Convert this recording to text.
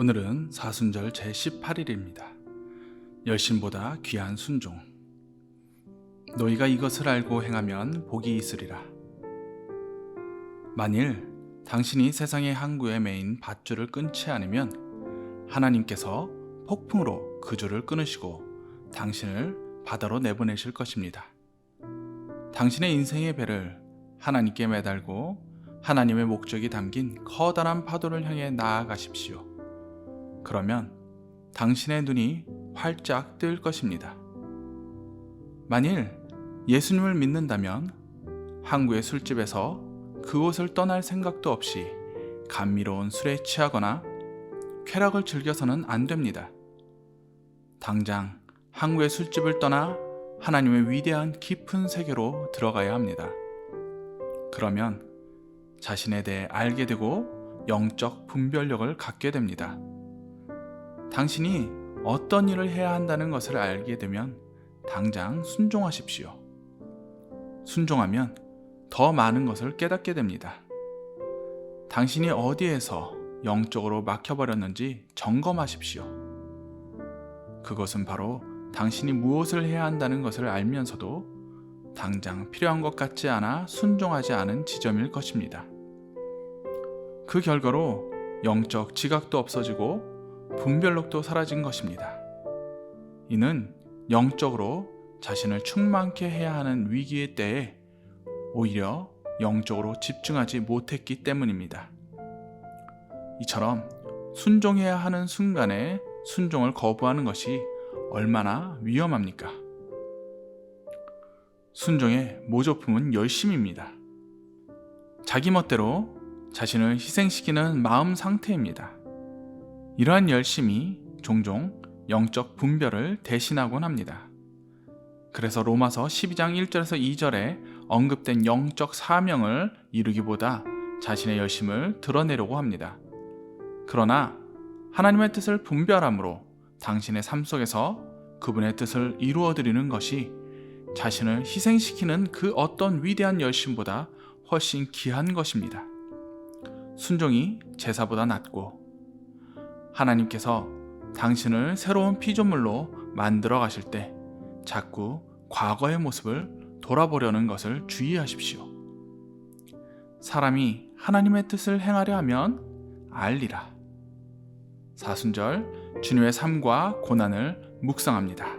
오늘은 사순절 제18일입니다. 열심보다 귀한 순종. 너희가 이것을 알고 행하면 복이 있으리라. 만일 당신이 세상의 항구에 매인 밧줄을 끊지 않으면 하나님께서 폭풍으로 그 줄을 끊으시고 당신을 바다로 내보내실 것입니다. 당신의 인생의 배를 하나님께 매달고 하나님의 목적이 담긴 커다란 파도를 향해 나아가십시오. 그러면 당신의 눈이 활짝 뜰 것입니다. 만일 예수님을 믿는다면 항구의 술집에서 그곳을 떠날 생각도 없이 감미로운 술에 취하거나 쾌락을 즐겨서는 안 됩니다. 당장 항구의 술집을 떠나 하나님의 위대한 깊은 세계로 들어가야 합니다. 그러면 자신에 대해 알게 되고 영적 분별력을 갖게 됩니다. 당신이 어떤 일을 해야 한다는 것을 알게 되면 당장 순종하십시오. 순종하면 더 많은 것을 깨닫게 됩니다. 당신이 어디에서 영적으로 막혀버렸는지 점검하십시오. 그것은 바로 당신이 무엇을 해야 한다는 것을 알면서도 당장 필요한 것 같지 않아 순종하지 않은 지점일 것입니다. 그 결과로 영적 지각도 없어지고 분별력도 사라진 것입니다. 이는 영적으로 자신을 충만케 해야 하는 위기의 때에 오히려 영적으로 집중하지 못했기 때문입니다. 이처럼 순종해야 하는 순간에 순종을 거부하는 것이 얼마나 위험합니까? 순종의 모조품은 열심입니다. 자기 멋대로 자신을 희생시키는 마음 상태입니다. 이러한 열심이 종종 영적 분별을 대신하곤 합니다. 그래서 로마서 12장 1절에서 2절에 언급된 영적 사명을 이루기보다 자신의 열심을 드러내려고 합니다. 그러나 하나님의 뜻을 분별함으로 당신의 삶 속에서 그분의 뜻을 이루어 드리는 것이 자신을 희생시키는 그 어떤 위대한 열심보다 훨씬 귀한 것입니다. 순종이 제사보다 낫고 하나님께서 당신을 새로운 피조물로 만들어 가실 때 자꾸 과거의 모습을 돌아보려는 것을 주의하십시오. 사람이 하나님의 뜻을 행하려 하면 알리라. 사순절 주님의 삶과 고난을 묵상합니다.